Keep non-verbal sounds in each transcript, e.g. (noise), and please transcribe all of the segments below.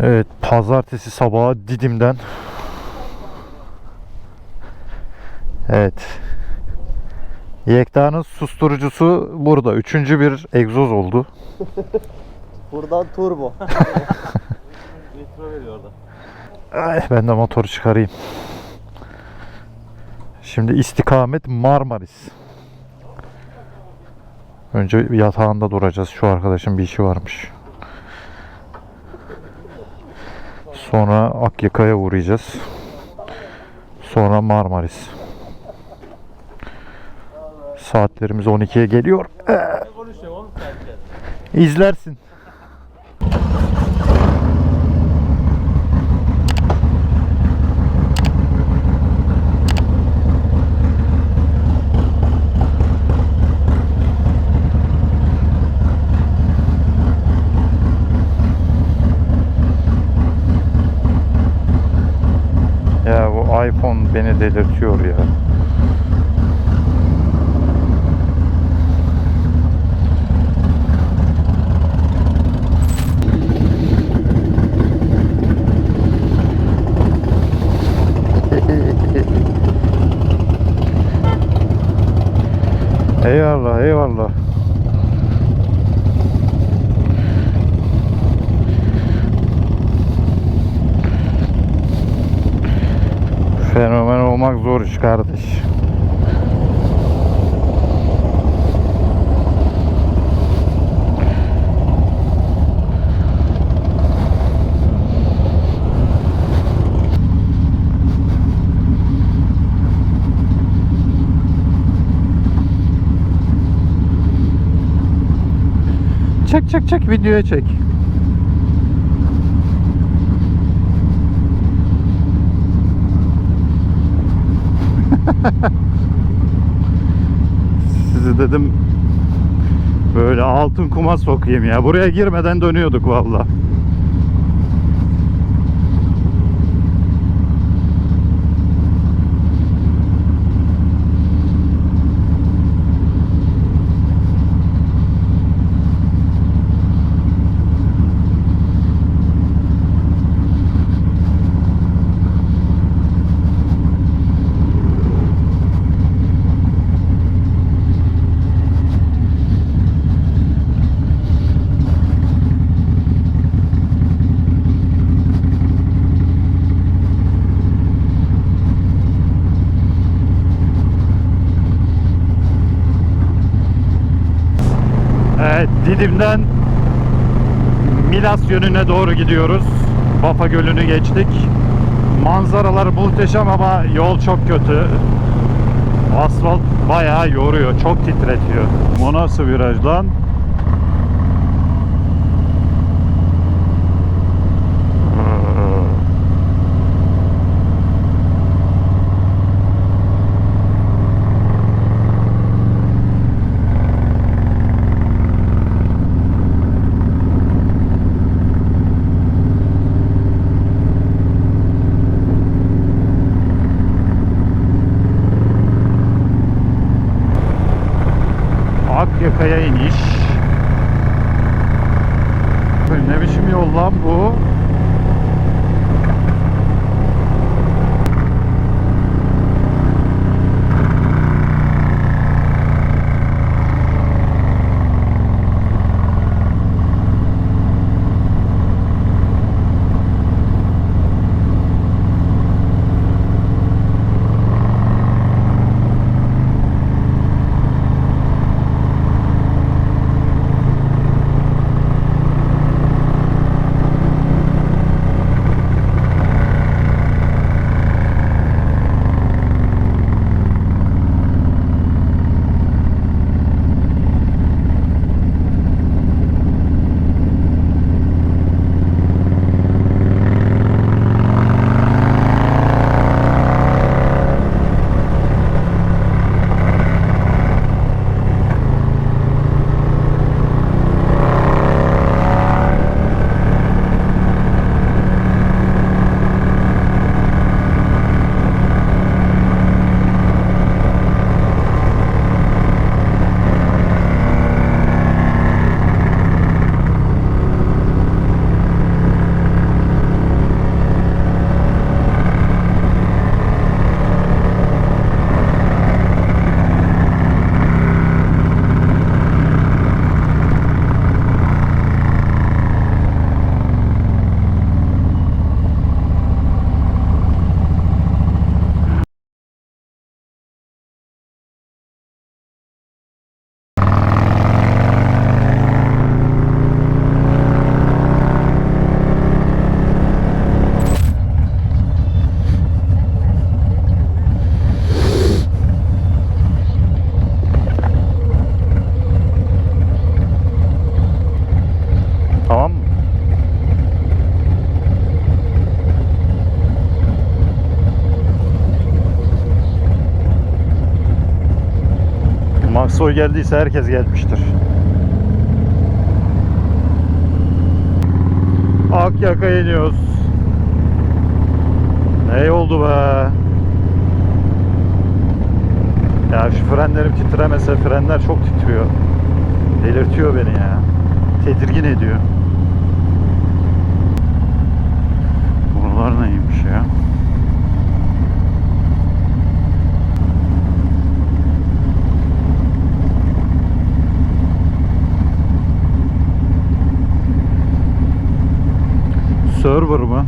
Evet, pazartesi sabahı Didim'den. Evet. Yekta'nın susturucusu burada. Üçüncü bir egzoz oldu. (laughs) Buradan turbo. (laughs) Nitro veriyor orada. Ay, ben de motoru çıkarayım. Şimdi istikamet Marmaris. Önce yatağında duracağız. Şu arkadaşın bir işi varmış. Sonra Akyaka'ya uğrayacağız. Sonra Marmaris. Saatlerimiz 12'ye geliyor. İzlersin. Ya bu iPhone beni delirtiyor ya. Çek çek çek videoya çek. (laughs) Sizi dedim böyle altın kuma sokayım ya. Buraya girmeden dönüyorduk valla. Evet, Didim'den Milas yönüne doğru gidiyoruz. Bafa Gölü'nü geçtik. Manzaralar muhteşem ama yol çok kötü. Asfalt bayağı yoruyor, çok titretiyor. yakaya iniş. Ne biçim yol lan bu? Geldiyse herkes gelmiştir. Akyaka iniyoruz. Ne oldu be? Ya şu frenlerim titremese frenler çok titriyor. Delirtiyor beni ya. Tedirgin ediyor. Buralar neymiş ya? Server mı?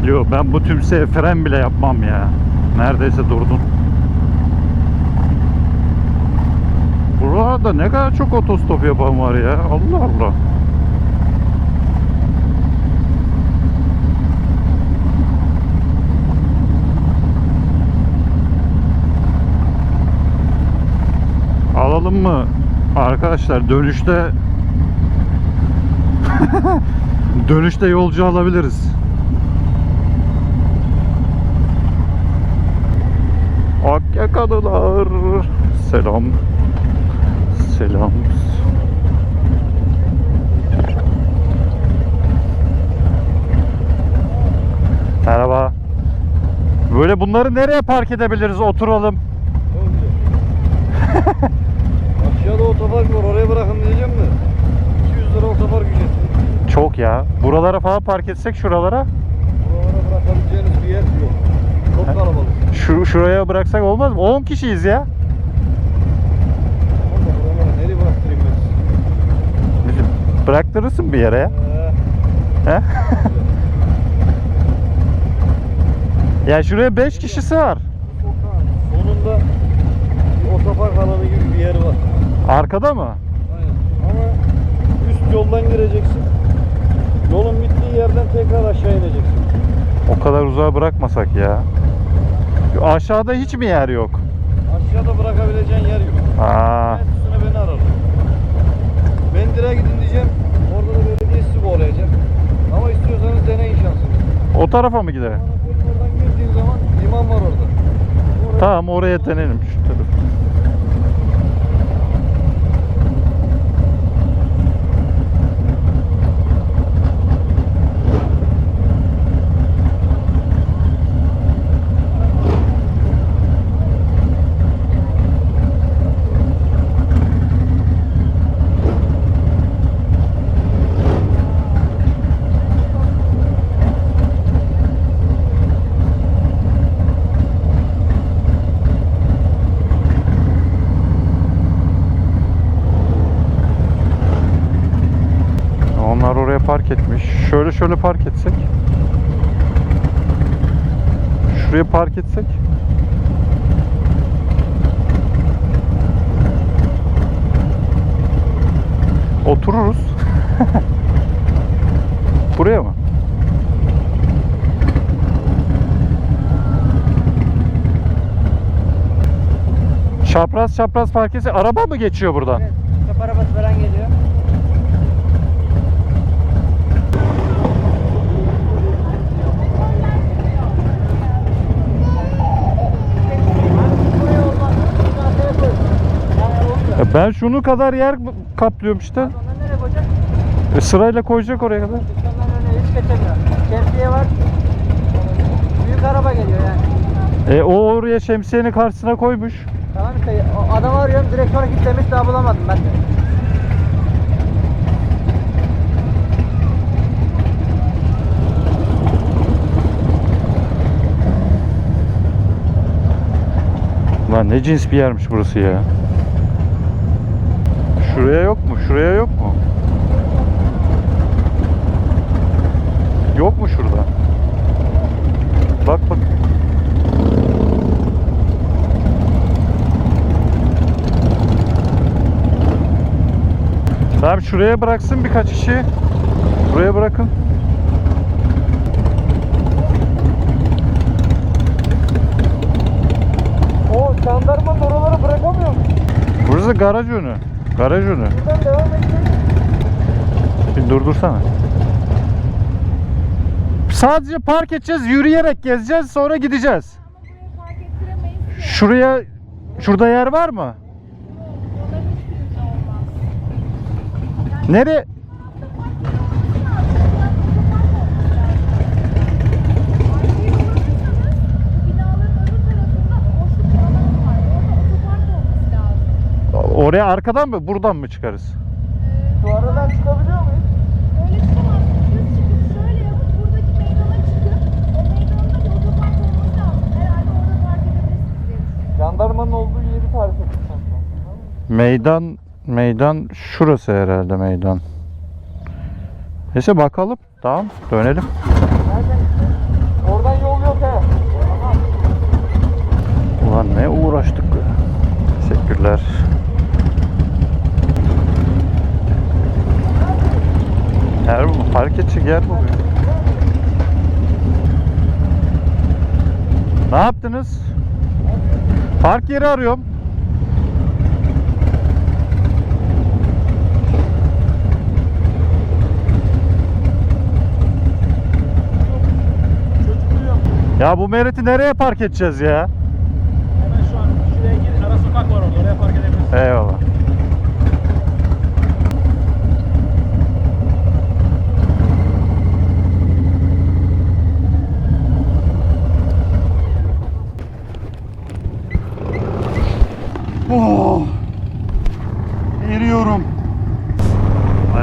Clio ben bu tümseye fren bile yapmam ya. Neredeyse durdum. Buralarda ne kadar çok otostop yapan var ya. Allah Allah. Alalım mı? Arkadaşlar dönüşte (laughs) dönüşte yolcu alabiliriz. Akyakalılar. Selam. Selam. Merhaba. Böyle bunları nereye park edebiliriz? Oturalım. Aşağıda otopark var oraya bırakın diyeceğim de. 200 lira otopark ücreti. Çok ya. Buralara falan park etsek şuralara. Buralara bırakabileceğiniz bir yer yok. Çok kalabalık. Şu şuraya bıraksak olmaz mı? 10 kişiyiz ya. Bıraktırırsın bir yere ya. Ee, He? (laughs) ya şuraya 5 kişi sığar. sokağın sonunda bir otopark alanı gibi bir yer var. Arkada mı? Aynen. Ama üst yoldan gireceksin. Yolun bittiği yerden tekrar aşağı ineceksin. O kadar uzağa bırakmasak ya. Aşağıda hiç mi yer yok? Aşağıda bırakabileceğin yer yok. Aa, Ben üstüne beni arar. Ben direkt gidin diyeceğim. Orada da belediye sizi kovalayacak. Ama istiyorsanız deneyin şansınızı. o tarafa mı gidelim? Oradan girdiğin zaman liman var orada. Oraya- Tamam oraya denelim şu tarafı. Onlar oraya park etmiş. Şöyle park etsek. Şuraya park etsek. Otururuz. (laughs) Buraya mı? Çapraz çapraz park etse araba mı geçiyor buradan? Evet, Çöp arabası falan geliyor. Ya ben şunu kadar yer kaplıyorum işte. Onları nereye koyacak? E, sırayla koyacak oraya kadar. Dükkanların önüne hiç geçemiyor. Şemsiye var. Büyük araba geliyor yani. E o oraya şemsiyenin karşısına koymuş. Tamam işte adamı arıyorum direkt sonra git demiş daha bulamadım ben de. Lan ne cins bir yermiş burası ya. Şuraya yok mu? Şuraya yok mu? Yok mu şurada? Bak bak. Tamam şuraya bıraksın birkaç kişi. Buraya bırakın. O jandarmanın oraları bırakamıyor mu? Burası garaj önü. Garaj önü. Buradan devam. Bir durdursana. Sadece park edeceğiz, yürüyerek gezeceğiz, sonra gideceğiz. Ettiremeyiz. Şuraya Şurada yer var mı? Olmaz. Nereye? Oraya arkadan mı buradan mı çıkarız? Şu aradan çıkabiliyor muyuz? Öyle çıkamazsın. Düz çıkıp şöyle yapıp buradaki meydana çıkıp o meydanda bir otopark olması lazım. Herhalde orada park edebilirsiniz diye düşünüyorum. Jandarmanın olduğu yeri tarif etmiş. Meydan meydan şurası herhalde meydan. Neyse bakalım. Tamam dönelim. Oradan yol yok he. Ulan ne uğraştık. Teşekkürler. Yer bu. Park edecek yer bu. Ne yaptınız? Park yeri arıyorum. Ya bu mereti nereye park edeceğiz ya? Hemen şu an şuraya gir. Ara sokak var orada. Oraya park edebilirsin. Eyvallah. Oh. Eriyorum.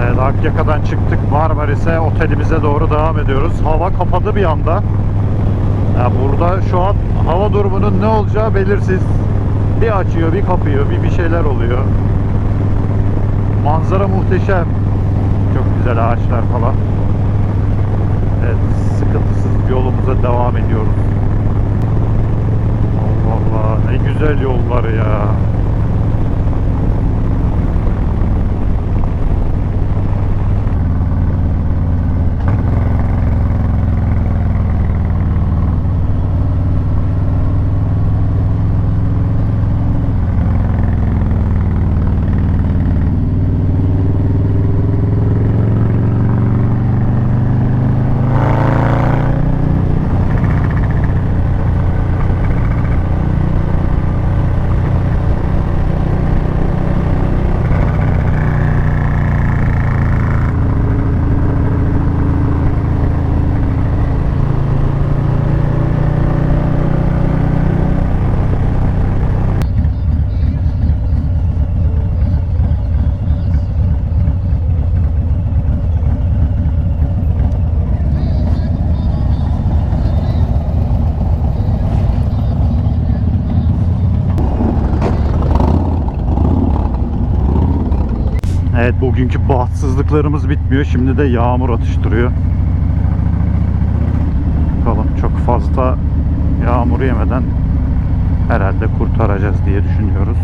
Evet Akyaka'dan çıktık Marmaris'e otelimize doğru devam ediyoruz. Hava kapadı bir anda. Ya burada şu an hava durumunun ne olacağı belirsiz. Bir açıyor, bir kapıyor, bir bir şeyler oluyor. Manzara muhteşem. Çok güzel ağaçlar falan. Evet, sıkıntısız yolumuza devam ediyoruz. Allah Allah, ne güzel yollar ya. Evet bugünkü bahtsızlıklarımız bitmiyor. Şimdi de yağmur atıştırıyor. Bakalım çok fazla yağmur yemeden herhalde kurtaracağız diye düşünüyoruz.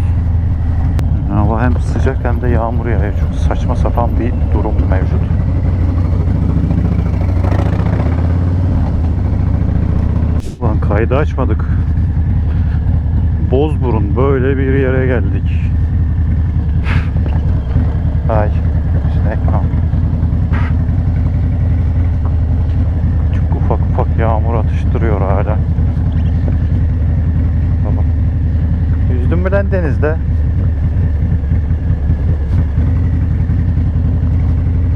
Hava hem sıcak hem de yağmur yağıyor. Çok saçma sapan bir durum mevcut. Ulan kaydı açmadık. Bozburun böyle bir yere geldik. Ay. Sinek var. Çok ufak ufak yağmur atıştırıyor hala. Baba. Yüzdün mü lan denizde?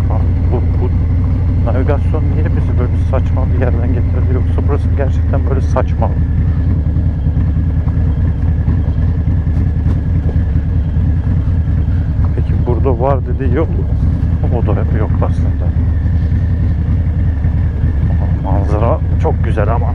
Bak, Bu, bu navigasyon niye bizi böyle saçma bir yerden getirdi yoksa burası gerçekten böyle saçma mı? Peki burada var dediği yok mu? O da hep yok aslında. Ama Manzara çok güzel ama.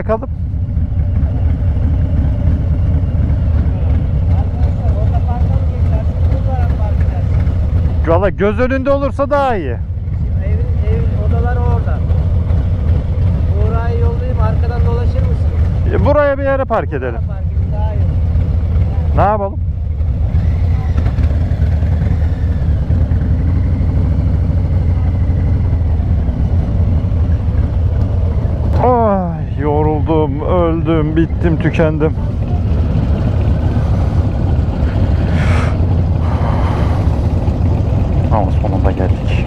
Edersiniz? Valla göz önünde olursa daha iyi. Evin, evin odaları orada. Uğra'yı yollayayım arkadan dolaşır mısınız? E, Buraya bir yere park edelim. Park edin daha iyi. Ne yapalım? Ay yoruldum, öldüm, bittim, tükendim. Ama sonunda geldik.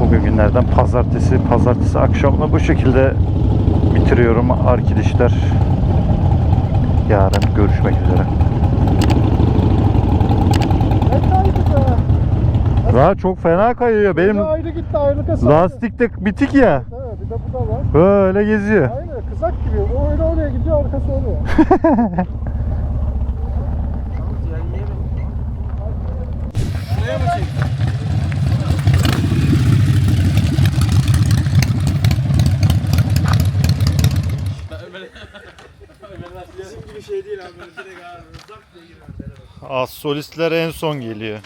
Bugün günlerden pazartesi, pazartesi akşamını bu şekilde bitiriyorum arkadaşlar. Yarın görüşmek üzere. Ne kaydı Daha çok fena kayıyor. Benim ayrı gitti ayrı kasa. lastik de bitik ya. Ha, bir de bu da var. Böyle geziyor. Aynen kızak gibi. O öyle oraya gidiyor arkası şey giriyor. (laughs) Az solistler en son geliyor.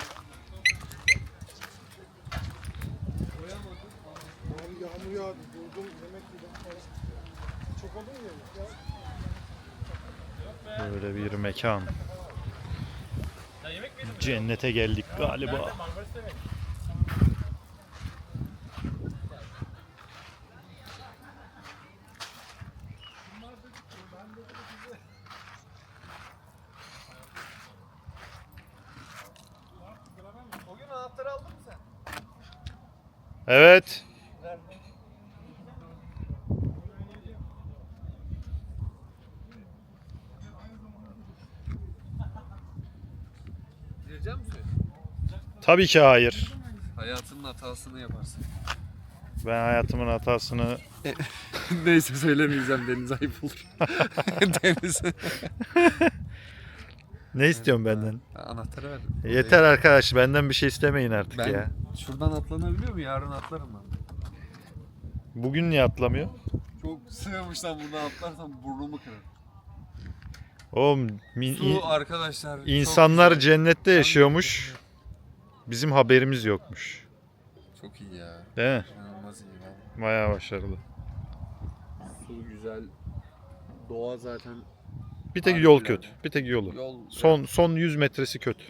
Abi yağmur yağdı. Durdum. Yemek yedim. Çok oldu mu yemek ya? Böyle bir mekan. Cennete geldik galiba. Evet. Tabii ki hayır. Hayatının hatasını yaparsın. Ben hayatımın hatasını (laughs) Neyse söylemeyeceğim Deniz ayıp olur. (laughs) Deniz. ne istiyorsun benden? Anahtarı ver. Yeter arkadaş benden bir şey istemeyin artık Ben ya. şuradan atlanabiliyor mu? Yarın atlarım ben. Bugün niye atlamıyor? Çok sığmış lan buradan atlarsam burnumu kırar. Oğlum min- in- Su arkadaşlar. çok insanlar güzel. cennette yaşıyormuş. Bizim haberimiz yokmuş. Çok iyi ya. Değil mi? İnanılmaz iyi ya. Bayağı başarılı. Su güzel. Doğa zaten. Bir tek yol Harbiden. kötü. Bir tek yolu. Yol Son son 100 metresi kötü.